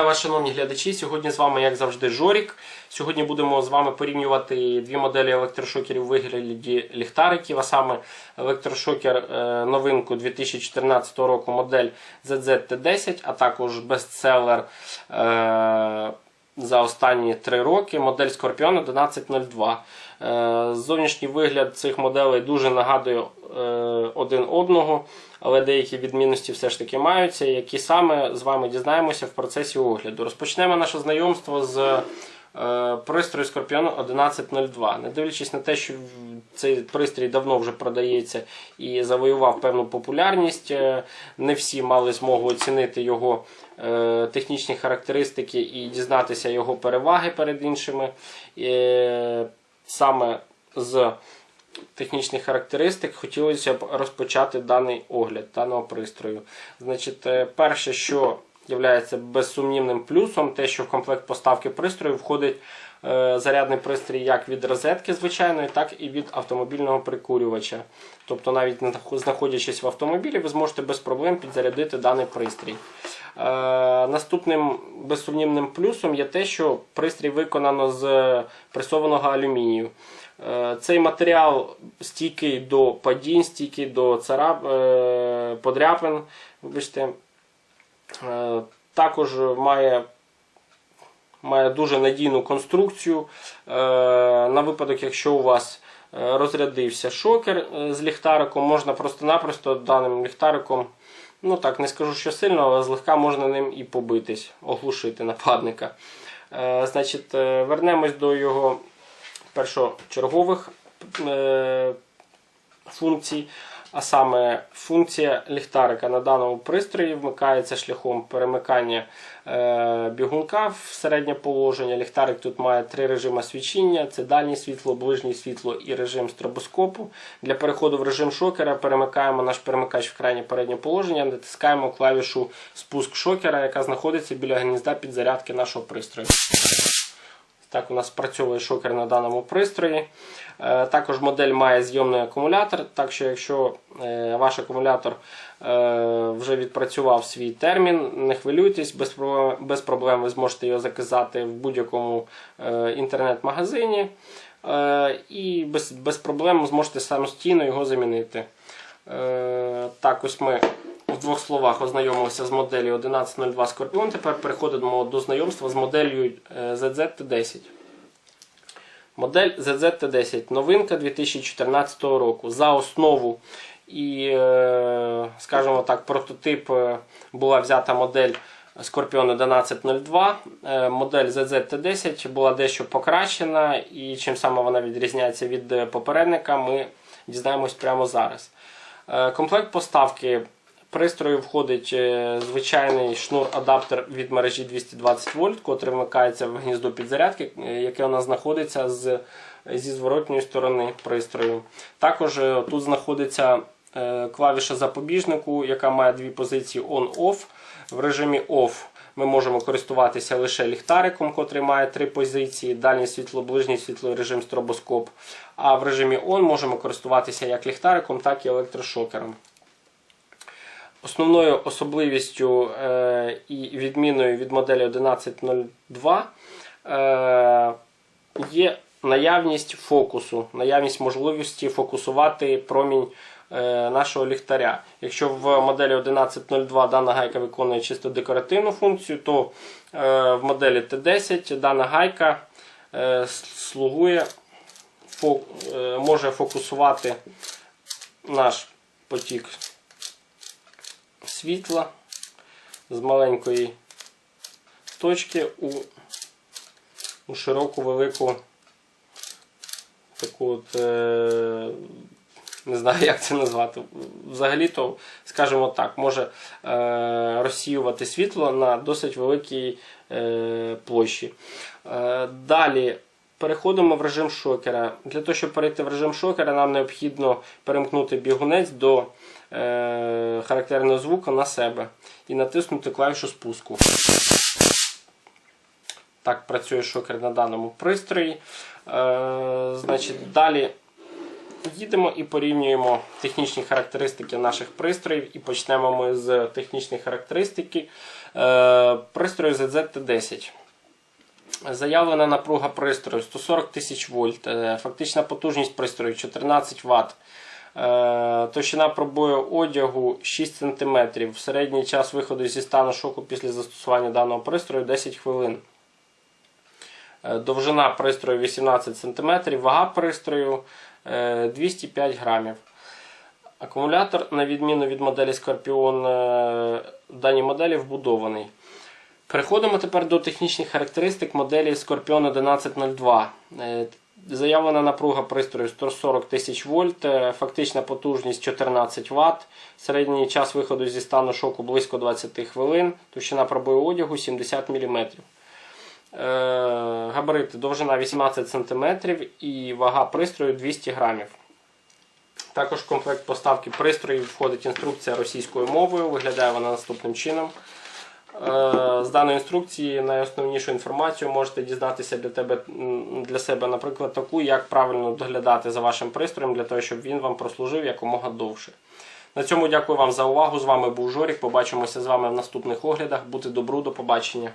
Вітаю вас, шановні глядачі. Сьогодні з вами, як завжди, Жорік. Сьогодні будемо з вами порівнювати дві моделі електрошокерів у вигляді ліхтариків, а саме електрошокер е, новинку 2014 року модель ZZT10, а також бестселер е, за останні три роки модель Scorpion 1102. Е, Зовнішній вигляд цих моделей дуже нагадує е, один одного, але деякі відмінності все ж таки маються, які саме з вами дізнаємося в процесі огляду. Розпочнемо наше знайомство з е, пристрою Scorpion 1102. Не дивлячись на те, що цей пристрій давно вже продається і завоював певну популярність, е, не всі мали змогу оцінити його е, технічні характеристики і дізнатися його переваги перед іншими. Е, Саме з технічних характеристик хотілося б розпочати даний огляд даного пристрою. Значить, перше, що є безсумнівним плюсом, те, що в комплект поставки пристрою входить е, зарядний пристрій як від розетки звичайної, так і від автомобільного прикурювача. Тобто, навіть знаходячись в автомобілі, ви зможете без проблем підзарядити даний пристрій. Е, наступним безсумнівним плюсом є те, що пристрій виконано з пресованого алюмінію. Е, Цей матеріал стійкий до падінь, стійкий до царап, подряпин. Вибачте. Е, Також має, має дуже надійну конструкцію. Е, На випадок, якщо у вас е, розрядився шокер з ліхтариком, можна просто-напросто даним ліхтариком, ну так не скажу, що сильно, але злегка можна ним і побитись, оглушити нападника. Значить, вернемось до його першочергових функцій. А саме функція ліхтарика на даному пристрої вмикається шляхом перемикання е, бігунка в середнє положення. Ліхтарик тут має три режими свічіння: це дальнє світло, ближнє світло і режим стробоскопу. Для переходу в режим шокера перемикаємо наш перемикач в крайнє переднє положення, натискаємо клавішу спуск шокера, яка знаходиться біля гнізда підзарядки нашого пристрою. Так у нас працює шокер на даному пристрої. Е, Також модель має зйомний акумулятор, так що якщо е, ваш акумулятор е, вже відпрацював свій термін, не хвилюйтесь, без проблем, ви зможете його заказати в будь-якому інтернет-магазині і без, без проблем зможете самостійно його замінити. Так, ось ми в двох словах ознайомилися з моделлю 1102 Scorpion. Тепер переходимо до знайомства з моделлю е, ZZT10. Модель ZZT10 новинка 2014 року. За основу і, е, скажімо так, прототип е, була взята модель Scorpion 1102. Е, Модель ZZT10 була дещо покращена, і чим саме вона відрізняється від е, попередника, ми дізнаємось прямо зараз. Е, Комплект поставки пристрою входить е, звичайний шнур-адаптер від мережі 220 вольт, котрий вмикається в гніздо підзарядки, е, яке у нас знаходиться з, зі зворотньої сторони пристрою. Також е, тут знаходиться клавіша запобіжнику, яка має дві позиції on-off. В режимі OFF ми можемо користуватися лише ліхтариком, котрий має три позиції: дальнє світло, ближнє світло режим стробоскоп. А в режимі ON можемо користуватися як ліхтариком, так і електрошокером. Основною особливістю е, і відміною від моделі 1102 е, є наявність фокусу, наявність можливості фокусувати промінь е, нашого ліхтаря. Якщо в моделі 1102 дана гайка виконує чисто декоративну функцію, то в моделі Т10 дана гайка слугує, може фокусувати наш потік світла з маленької точки у, у широку велику таку от, е, не знаю, як це назвати. Взагалі-то, скажімо так, може е, розсіювати світло на досить великій е, площі. Е, далі. Переходимо в режим шокера. Для того, щоб перейти в режим шокера, нам необхідно перемкнути бігунець до е, характерного звуку на себе і натиснути клавішу спуску. Так працює шокер на даному пристрої. Е, значить, далі їдемо і порівнюємо технічні характеристики наших пристроїв. І почнемо ми з технічної характеристики е, пристрою ZZT10. Заявлена напруга пристрою 140 тисяч вольт, е, фактична потужність пристрою 14 Вт. Е, Товщина пробою одягу 6 см. Середній час виходу зі стану шоку після застосування даного пристрою 10 хвилин. Е, Довжина пристрою 18 см, вага пристрою е, 205 грамів. Акумулятор, на відміну від моделі е, в даній моделі вбудований. Переходимо тепер до технічних характеристик моделі Scorpion 1102. Е, Заявлена напруга пристрою 140 тисяч вольт, е, фактична потужність 14 Вт, середній час виходу зі стану шоку близько 20 хвилин, товщина пробою одягу 70 мм. Е, Габарити довжина 18 см і вага пристрою 200 грамів. Також в комплект поставки пристроїв входить інструкція російською мовою. Виглядає вона наступним чином. Е, З даної інструкції найосновнішу інформацію можете дізнатися для, тебе, для себе, наприклад, таку, як правильно доглядати за вашим пристроєм, для того, щоб він вам прослужив якомога довше. На цьому дякую вам за увагу. З вами був Жорік. Побачимося з вами в наступних оглядах. Бути добру, до побачення.